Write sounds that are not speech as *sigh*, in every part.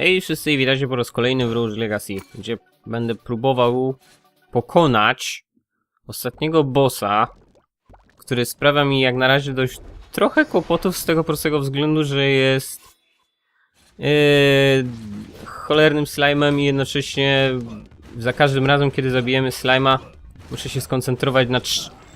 Hej wszyscy witajcie po raz kolejny w Rouge Legacy, gdzie będę próbował pokonać ostatniego bossa, który sprawia mi jak na razie dość trochę kłopotów z tego prostego względu, że jest yy, cholernym slime'em i jednocześnie za każdym razem, kiedy zabijemy slima, muszę się skoncentrować na,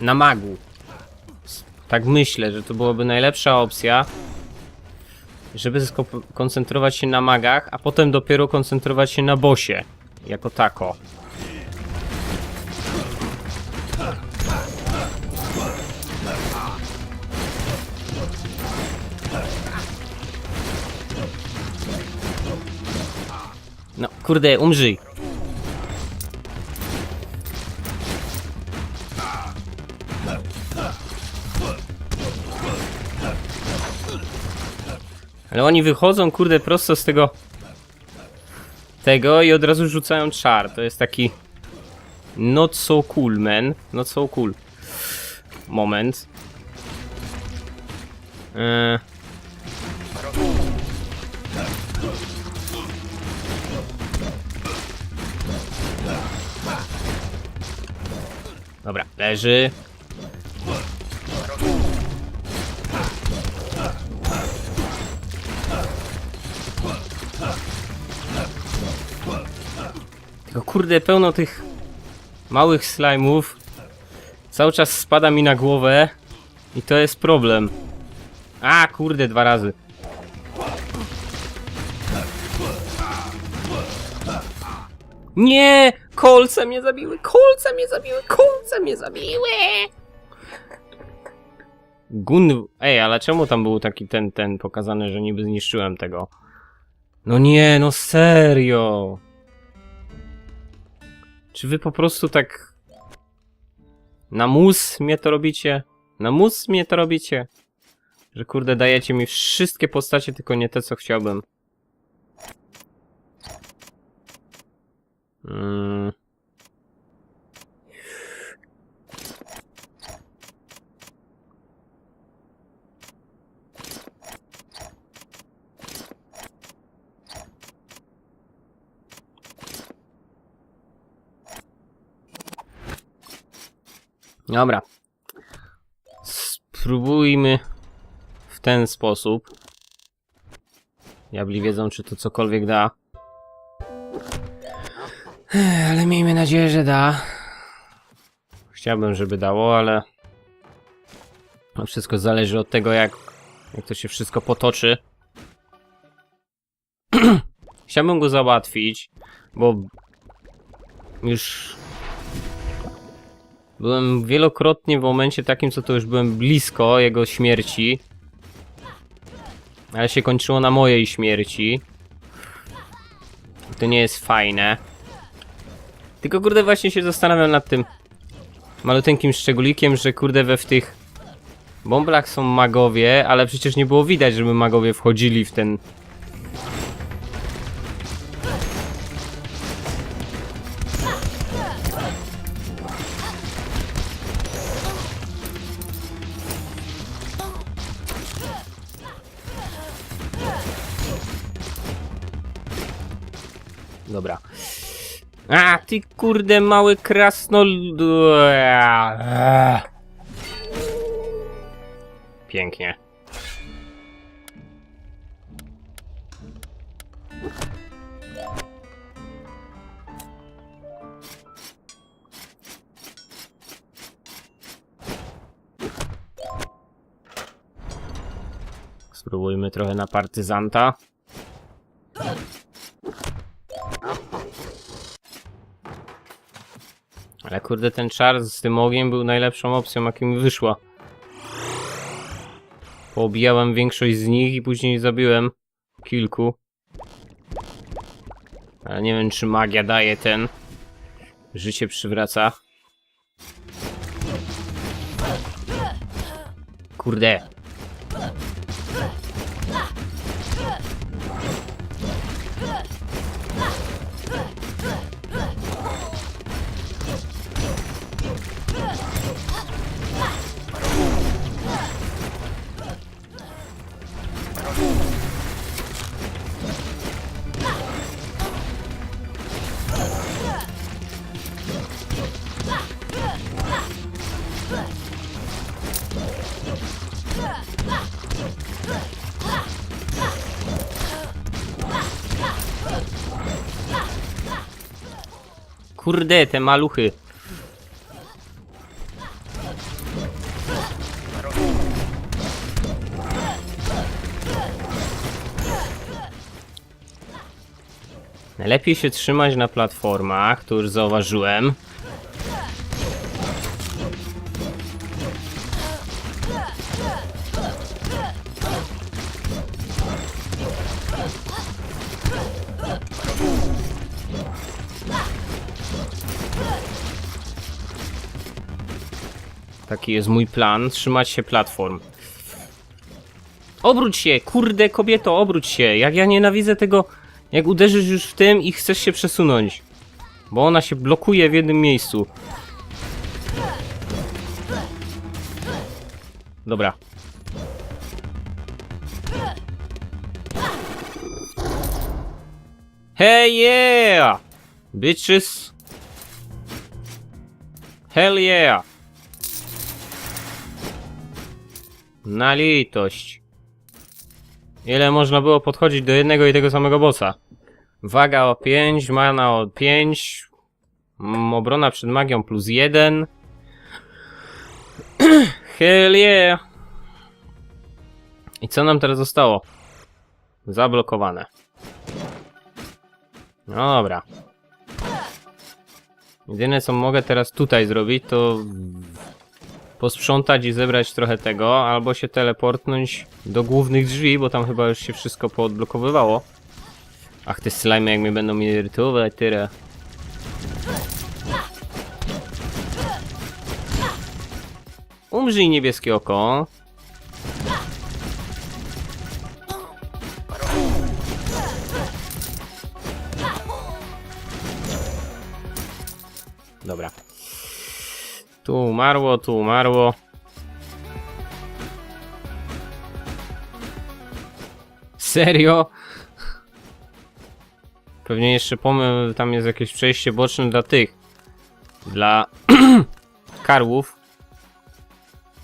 na magu. Tak myślę, że to byłaby najlepsza opcja, żeby skoncentrować się na magach, a potem dopiero koncentrować się na bosie, jako tako. No, kurde, umrzyj. Ale oni wychodzą, kurde, prosto z tego... Tego i od razu rzucają czar. To jest taki... Not so cool, man. Not so cool. Moment. Eee... Dobra, leży. Tylko kurde, pełno tych małych slajmów. Cały czas spada mi na głowę. I to jest problem. A, kurde, dwa razy. Nie! Kolce mnie zabiły! Kolce mnie zabiły! Kolce mnie zabiły! Gun... Ej, ale czemu tam był taki ten, ten pokazany, że niby zniszczyłem tego? No nie, no serio! Czy wy po prostu tak... Na mus mnie to robicie? Na mus mnie to robicie? Że kurde dajecie mi wszystkie postacie, tylko nie te co chciałbym. Mm. Dobra. Spróbujmy w ten sposób. Diabli wiedzą, czy to cokolwiek da. Ale miejmy nadzieję, że da. Chciałbym, żeby dało, ale... No wszystko zależy od tego, jak, jak to się wszystko potoczy. *clears throat* Chciałbym go załatwić, bo już byłem wielokrotnie w momencie takim, co to już byłem blisko jego śmierci. Ale się kończyło na mojej śmierci. To nie jest fajne. Tylko kurde właśnie się zastanawiam nad tym maluteńkim szczególikiem, że kurde we w tych bąblach są magowie, ale przecież nie było widać, żeby magowie wchodzili w ten... Ty kurde mały krasnol... Pięknie. Spróbujmy trochę na partyzanta. Ale kurde, ten czar z tym ogniem był najlepszą opcją, jaką mi wyszła. Poobijałem większość z nich i później zabiłem kilku. Ale nie wiem, czy magia daje ten. Życie przywraca. Kurde. Kurde, te maluchy. Najlepiej się trzymać na platformach, to już zauważyłem. Taki jest mój plan, trzymać się platform. Obróć się, kurde kobieto, obróć się. Jak ja nienawidzę tego, jak uderzysz już w tym i chcesz się przesunąć. Bo ona się blokuje w jednym miejscu. Dobra. Hey yeah! Bitches! Hell yeah! Na litość. Ile można było podchodzić do jednego i tego samego bossa? Waga o 5, mana o 5, mm, obrona przed magią plus 1. *clears throat* Hell yeah! I co nam teraz zostało? Zablokowane. No dobra. Jedyne co mogę teraz tutaj zrobić to posprzątać i zebrać trochę tego, albo się teleportnąć do głównych drzwi, bo tam chyba już się wszystko poodblokowywało. Ach, te slimy jak mnie będą mnie irytować, tyle. Umrzyj niebieskie oko. Dobra. Umarło, tu umarło. Serio? Pewnie jeszcze pomył, tam jest jakieś przejście boczne dla tych. Dla *clears throat* karłów.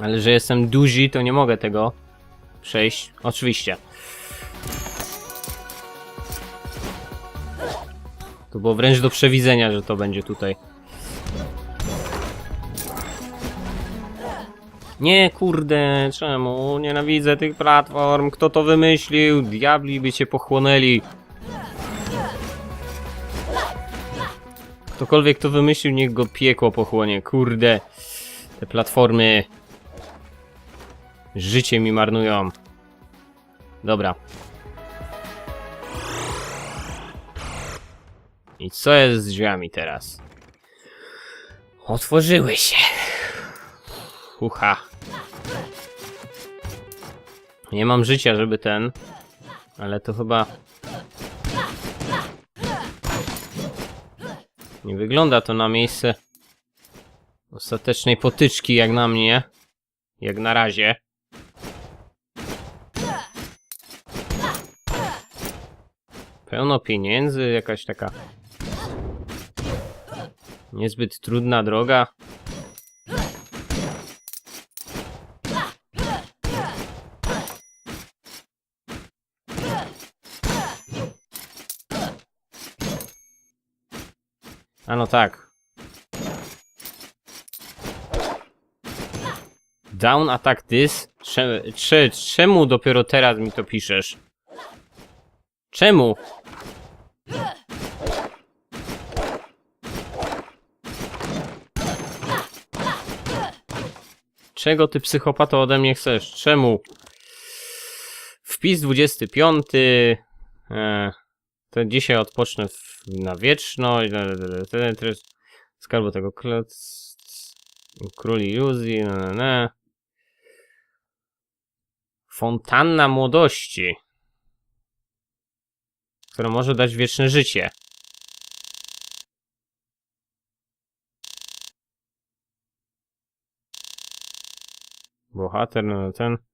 Ale że jestem duży, to nie mogę tego przejść. Oczywiście. To było wręcz do przewidzenia, że to będzie tutaj. Nie, kurde, czemu? Nienawidzę tych platform. Kto to wymyślił? Diabli by cię pochłonęli. Ktokolwiek to wymyślił, niech go piekło pochłonie. Kurde. Te platformy. Życie mi marnują. Dobra. I co jest z drzwiami teraz? Otworzyły się. Ucha. Nie mam życia, żeby ten. Ale to chyba. Nie wygląda to na miejsce ostatecznej potyczki, jak na mnie. Jak na razie. Pełno pieniędzy, jakaś taka niezbyt trudna droga. No tak. Down attack this? Cze, cze, czemu dopiero teraz mi to piszesz? Czemu? Czego ty psychopato ode mnie chcesz? Czemu? Wpis 25. E, to dzisiaj odpocznę w, na wieczność. Skarbu tego kloc. Król iluzji. Na, na, na. Fontanna młodości. Która może dać wieczne życie. Bohater, no ten.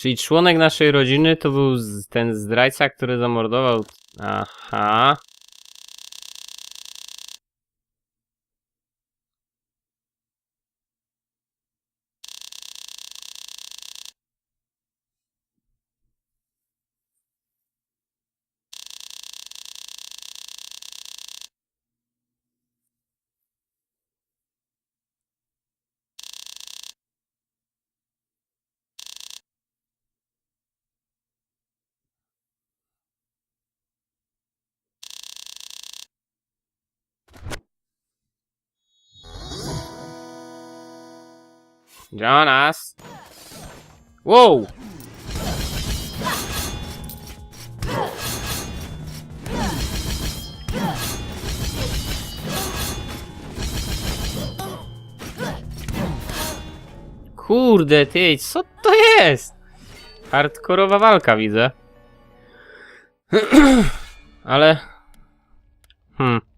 Czyli członek naszej rodziny to był z- ten zdrajca, który zamordował... Aha. Jonas! Wow! Kurde, ty, co to jest? Hardkorowa walka, widzę. *clears throat* Ale... Hmm.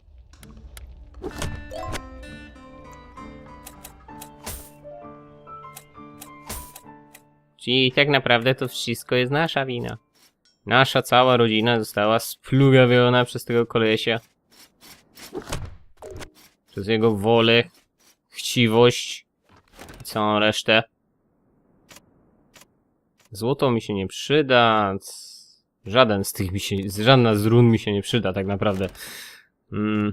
Czyli tak naprawdę to wszystko jest nasza wina. Nasza cała rodzina została splugawiona przez tego kolesia. Przez jego wolę, chciwość i całą resztę. Złoto mi się nie przyda. Żaden z tych mi się, żadna z run mi się nie przyda tak naprawdę. Mm.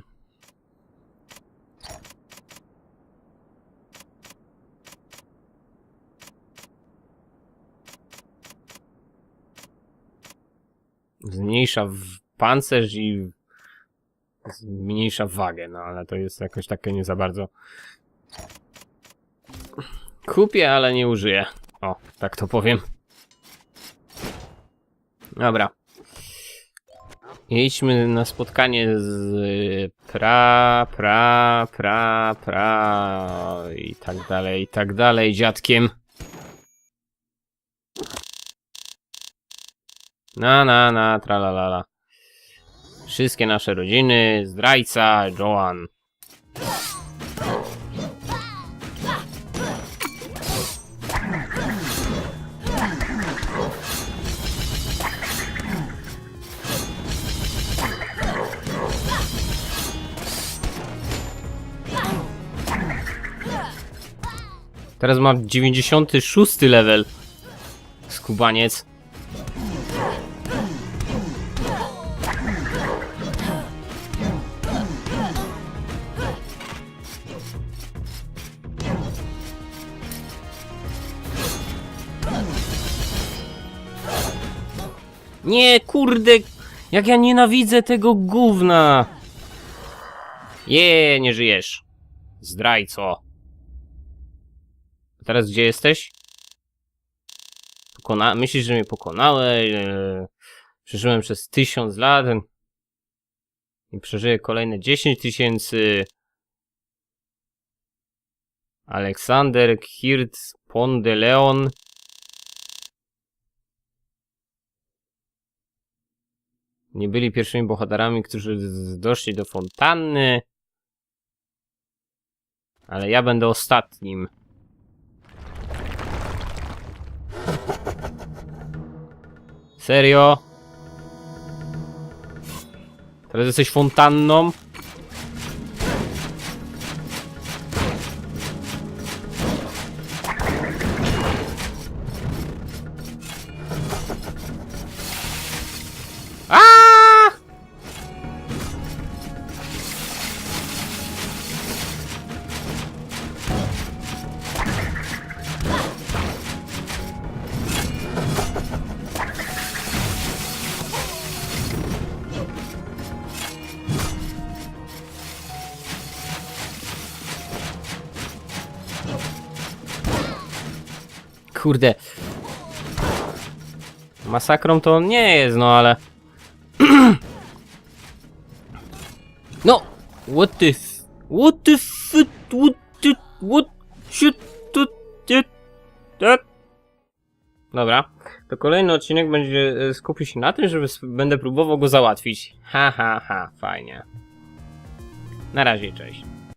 Zmniejsza w pancerz i zmniejsza wagę, no ale to jest jakoś takie nie za bardzo. Kupię, ale nie użyję. O, tak to powiem. Dobra. Jedźmy na spotkanie z pra, pra, pra, pra i tak dalej, i tak dalej, dziadkiem. Na, na, na, tralalala. Wszystkie nasze rodziny, zdrajca, Joan. Teraz mam 96 level. Skubaniec. Nie, kurde, jak ja nienawidzę tego gówna. Je, nie żyjesz. Zdrajco. A teraz gdzie jesteś? Pokona Myślisz, że mnie pokonałeś? Eee, przeżyłem przez tysiąc lat i przeżyję kolejne 10 tysięcy. Aleksander Hirt Pon Nie byli pierwszymi bohaterami, którzy doszli do fontanny. Ale ja będę ostatnim. Serio? Teraz jesteś fontanną? Kurde. Masakrą to on nie jest, no ale... *clears throat* No! What the. What the. What the... What... Shit... to- Dobra. To kolejny odcinek będzie e, skupił się na tym, sp- będę próbował go załatwić. Ha, ha, ha. Fajnie. Na razie, cześć.